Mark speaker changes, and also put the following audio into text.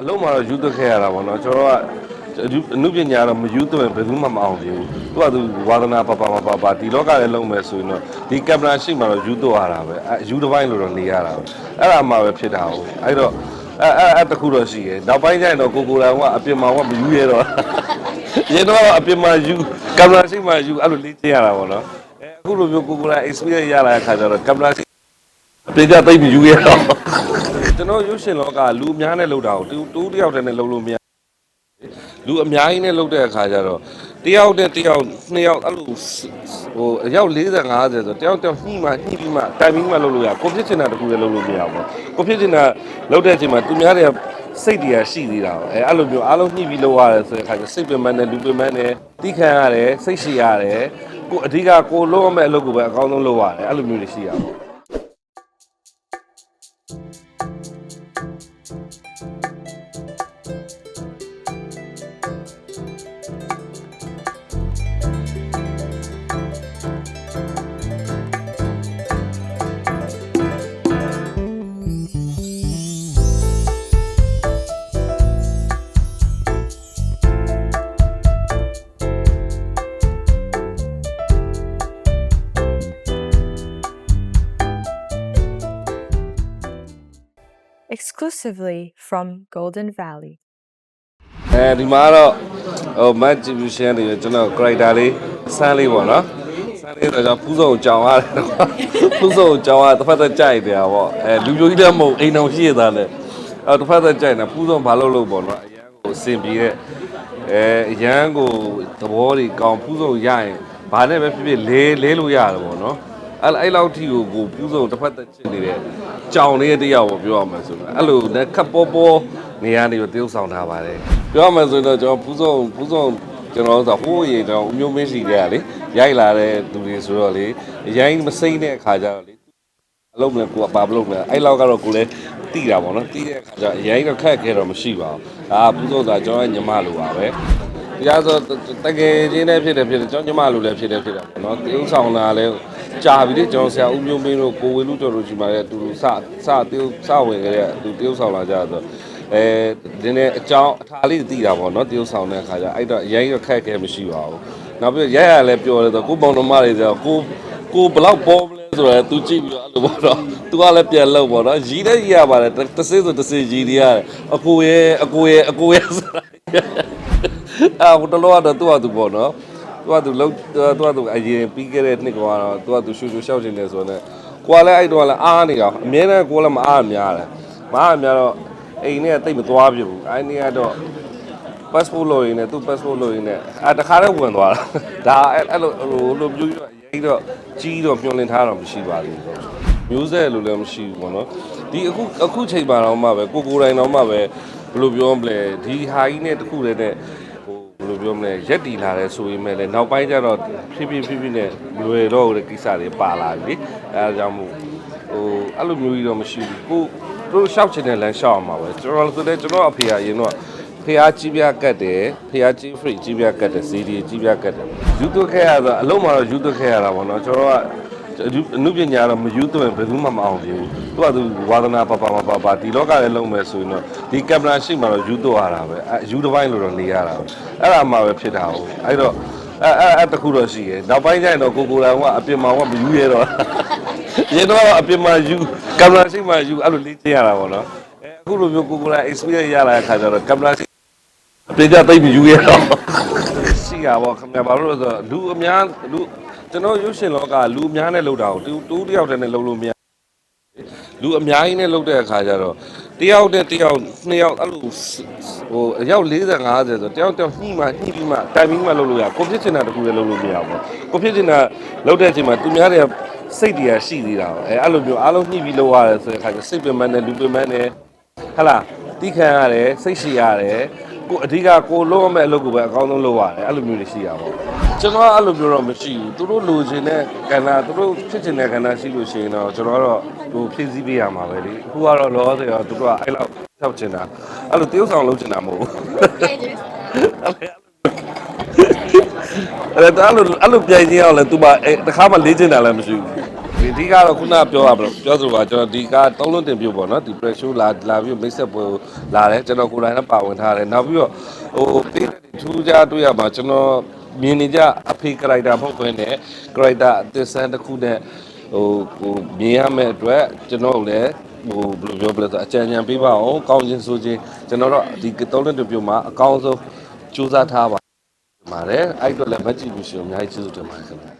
Speaker 1: အလုံးမှာတော့ယူသွခဲ့ရတာပေါ့နော်ကျွန်တော်ကအနုပညာတော့မယူသွရင်ဘယ်သူမှမအောင်ဘူးသူကသူဝါသနာပပပပပဒီလောကလည်းလုံးမယ်ဆိုရင်တော့ဒီကင်မရာရှိမှတော့ယူသွရတာပဲအဲယူတစ်ပိုင်းလို့တော့နေရတာပဲအဲ့ဒါမှပဲဖြစ်တာဟုတ်အဲ့တော့အဲအဲအဲ့တခုတော့ရှိရဲ့နောက်ပိုင်းကျရင်တော့ကိုကိုယ်တိုင်ကအပြင်မှာကမယူရတော့ရေတော့အပြင်မှာယူကင်မရာရှိမှယူအဲ့လိုလေ့ကျင့်ရတာပေါ့နော်အဲအခုလိုမျိုးကိုကိုယ်တိုင် experience ရလာတဲ့ခါကျတော့ကင်မရာရှိပြေကြသိပ်မယူရတော့ ကျွန်တော်ရုပ်ရှင်လောကလူအများနဲ့လှုပ်တာကိုတူတူတယောက်တည်းနဲ့လှုပ်လို့မရလူအများကြီးနဲ့လှုပ်တဲ့အခါကျတော့တယောက်နဲ့တယောက်နှစ်ယောက်အဲ့လိုဟိုအယောက်40 50ဆိုတယောက်တယောက်ညှိမှညှိပြီးမှတိုင်ပြီးမှလှုပ်လို့ရကိုဖြစ်ချင်တာတခုလည်းလှုပ်လို့မရဘူးကိုဖြစ်ချင်တာလှုပ်တဲ့အချိန်မှာသူများတွေကစိတ်တွေကရှိသေးတာပဲအဲအဲ့လိုမျိုးအားလုံးညှိပြီးလှုပ်ရတယ်ဆိုတဲ့အခါကျစိတ်ပင်ပန်းနဲ့လူပင်ပန်းနဲ့တိခံရတယ်စိတ်ရှိရတယ်ကိုအဓိကကိုလှုပ်ရမယ့်အလုပ်ကိုပဲအကောင်းဆုံးလုပ်ရတယ်အဲ့လိုမျိုးတွေရှိရပါဘူး Thank you.
Speaker 2: Exclusively from Golden Valley.
Speaker 1: အဲဒီမှာတော့ဟို match distribution တွေကျွန်တော် character လေးစမ်းလေးပေါ့နော်စမ်းလေးဆိုတော့ဖူးစုံကိုကြောင်ရတယ်နော်ဖူးစုံကိုကြောင်ရတစ်ဖက်သက်ကြိုက်တယ်ပေါ့အဲလူမျိုးကြီးလည်းမဟုတ်အိမ်အောင်ရှိရတာလေအဲတစ်ဖက်သက်ကြိုက်နေဖူးစုံဘာလို့လို့ပေါ့နော်အရန်ကိုအဆင်ပြေတဲ့အဲအရန်ကိုသဘောတွေကောင်းဖူးစုံရရင်ဘာနဲ့ပဲဖြစ်ဖြစ်လေးလေးလို့ရတယ်ပေါ့နော် အဲ့အဲ့လောက်ထိကိုကိုပူးစုံတစ်ဖက်သက်ချစ်နေတဲ့ကြောင်လေးတစ်ယောက်ပေါ့ပြောရမှာဆိုတော့အဲ့လိုနဲ့ခပ်ပေါ်ပေါ်နေရာနေကိုတရုပ်ဆောင်ထားပါတယ်ပြောရမှာဆိုတော့ကျွန်တော်ပူးစုံပူးစုံကျွန်တော်ဆိုဟိုးရေကျွန်တော်အမျိုးမင်းရှိခဲ့ရလေရိုက်လာတဲ့သူတွေဆိုတော့လေအရင်မစိမ့်တဲ့အခါကျတော့လေအလုံးနဲ့ကိုကဘာမလုပ်လဲအဲ့လောက်ကတော့ကိုလည်းတိတာပေါ့နော်တိတဲ့အခါကျအရင်တော့ခက်ခဲတော့မရှိပါဘူးဒါကပူးစုံဆိုတာကျွန်တော်ရဲ့ညီမလိုပါပဲတရားဆိုတကယ်ချင်းနဲ့ဖြစ်တယ်ဖြစ်တယ်ကျွန်တော်ညီမလိုလည်းဖြစ်တယ်ဖြစ်တယ်ပေါ့နော်တရုပ်ဆောင်တာလည်း ကြာပြီလေကျွန်တော်ဆရာဦးမျိုးမင်းတို့ကိုဝေလူကျော်တို့ကြီးမှာလည်းအတူတူစစတရုပ်စဝင်ကြတဲ့သူတရုပ်ဆောင်လာကြဆိုအဲဒီနေ့အကြောင်းအထာလေးသိတာပေါ့နော်တရုပ်ဆောင်တဲ့အခါကျအဲ့တော့အရင်ကခက်ခဲမရှိပါဘူးနောက်ပြီးရရလည်းပြောတယ်ဆိုကိုပေါင်တော်မတွေဆိုကိုကိုဘလောက်ပေါ်မလဲဆိုတော့ तू ကြည့်ပြီးတော့အဲ့လိုပေါ့တော့ तू ကလည်းပြန်လောက်ပေါ့နော်ရီးလည်းရီးရပါတယ်တစ်စင်းဆိုတစ်စင်းရီးရတယ်အကိုရဲ့အကိုရဲ့အကိုရဲ့ဆိုတာအာဟိုတလောကတော့သူ့ဟာသူပေါ့နော် သူကသူလုံးသူကသူအရင်ပြီးခဲ့တဲ့နှစ်ကတော့သူကသူရှူရှူရှောက်နေတယ်ဆိုတော့ကိုကလည်းအဲ့တော့လည်းအားနေတာအမြဲတမ်းကိုလည်းမအားများတယ်မအားများတော့အိမ်နဲ့တိတ်မသွားပြဘူးအဲ့နေ့ကတော့ passport လို့ရင်းနဲ့သူ passport လို့ရင်းနဲ့အဲတခါတည်းဝင်သွားတာဒါအဲ့အဲ့လိုဟိုလိုမျိုးရရိတော့ကြီးတော့မျောလင့်ထားတော့မရှိပါဘူးမျိုးဆက်လို့လည်းမရှိဘူးပေါ့နော်ဒီအခုအခုချိန်မှာတော့မှပဲကိုကိုယ်တိုင်တော့မှပဲဘယ်လိုပြောမလဲဒီဟာကြီးနဲ့တခုတည်းနဲ့ဟို ဘယ်လိုပြောမလဲရက်တီလာတယ်ဆိုရင်မဲ့လည်းနောက်ပိုင်းကျတော့ဖြည်းဖြည်းဖြည်းဖြည်းနဲ့လွယ်တော့တဲ့ကိစ္စတွေပါလာပြီလေအဲဒါကြောင့်မို့ဟိုအဲ့လိုမျိုးကြီးတော့မရှိဘူးကိုတို့ရှောက်ချင်တဲ့လမ်းရှောက်အောင်ပါပဲကျွန်တော်ဆိုတဲ့ကျွန်တော်အဖေကအရင်တော့ဖះကြီးပြကတ်တယ်ဖះကြီး free ကြီးပြကတ်တယ်စီဒီကြီးပြကတ်တယ်ယူသွခဲ့ရဆိုအလုံးမှာတော့ယူသွခဲ့ရတာပေါ့နော်ကျွန်တော်က အနုပညာတော့မယူသွရင်ဘယ်သူမှမအောင်ဘူးသူကသူဝါသနာပပပပပဒီလောကလည်းလုံးမယ်ဆိုရင်တော့ဒီကင်မရာရှိမှတော့ယူသွရတာပဲအဲယူတစ်ပိုင်းလို့တော့နေရတာပဲအဲ့ဒါမှပဲဖြစ်တာဟုတ်အဲ့တော့အဲအဲအဲ့တခုတော့ရှိရဲ့နောက်ပိုင်းကျရင်တော့ကိုကိုယ်တိုင်ကအပြင်မှာကမယူရတော့ရေတော့အပြင်မှာယူကင်မရာရှိမှယူအဲ့လိုလေ့ကျင့်ရတာပေါ့နော်အဲအခုလိုမျိုးကိုကိုယ်တိုင် experience ရလာတဲ့ခါကျတော့ကင်မရာရှိပြေကြသိပ်မယူရတော့ ရှိရပါခင်ဗျာဘာလို့လဲဆိုတော့လူအများလူကျွန်တော်ရုပ်ရှင်လောကလူအများနဲ့လှုပ်တာကိုတူတူတယောက်တည်းနဲ့လှုပ်လို့မရလူအများကြီးနဲ့လှုပ်တဲ့အခါကျတော့တယောက်နဲ့တယောက်နှစ်ယောက်အဲ့လိုဟိုအယောက်40 50ဆိုတယောက်တယောက်ညှိမှညှိပြီးမှတိုင်ပြီးမှလှုပ်လို့ရကိုဖြစ်ချင်တာတခုလည်းလှုပ်လို့မရဘူးကိုဖြစ်ချင်တာလှုပ်တဲ့အချိန်မှာသူများတွေကစိတ်တွေကရှိသေးတာအဲအဲ့လိုမျိုးအားလုံးညှိပြီးလှုပ်ရတယ်ဆိုတဲ့အခါကျစိတ်ပင်ပန်းနဲ့လူပင်ပန်းနဲ့ဟလာတိခံရတယ်စိတ်ရှိရတယ် ကိုအဓိကကိုလုံးရမယ့်အလုပ်ကိုပဲအကောင်းဆုံးလုပ်ရတယ်အဲ့လိုမျိုးတွေရှိရပါဘူးကျွန်တော်ကအဲ့လိုမျိုးတော့မရှိဘူးသူတို့လိုချင်တဲ့ကဏ္ဍသူတို့ဖြစ်ချင်တဲ့ကဏ္ဍရှိလို့ရှိရင်တော့ကျွန်တော်ကတော့ဟိုဖြည့်ဆည်းပေးရမှာပဲလေအခုကတော့လောဆယ်တော့သူတို့ကအဲ့လောက်ထောက်ချင်တာအဲ့လိုတရုပ်ဆောင်လုပ်ချင်တာမဟုတ်ဘူးအဲ့ဒါအဲ့လိုအဲ့လိုပြိုင်ချင်းအောင်လဲ तू မအဲ့တခါမှလေးချင်တာလည်းမရှိဘူး ဒီဒီကတော့ခုနပြောရပါလို့ပြောသလိုပါကျွန်တော်ဒီကားသုံးလုံးတင်ပြပေါ့နော်ဒီ pressure လာလာပြီးမိတ်ဆက်ပွဲကိုလာတယ်ကျွန်တော်ကိုယ်တိုင်လည်းပါဝင်ထားတယ်နောက်ပြီးတော့ဟိုပေးတဲ့ထူးခြားတွေ့ရမှာကျွန်တော်မြင်နေကြအဖေ character မဟုတ်ဘဲနဲ့ character အသစ်ဆန်းတစ်ခုနဲ့ဟိုဟိုမြင်ရမယ့်အတွက်ကျွန်တော်လည်းဟိုဘယ်လိုပြောပြလဲဆိုအကြံဉာဏ်ပေးပါအောင်ကောင်းခြင်းဆိုခြင်းကျွန်တော်တို့ဒီသုံးလုံးတင်ပြမှာအကောင်းဆုံးစူးစမ်းထားပါပါတယ်အဲ့အတွက်လည်းမကြည့်ဘူးရှင်အများကြီးကျေးဇူးတင်ပါတယ်ခင်ဗျာ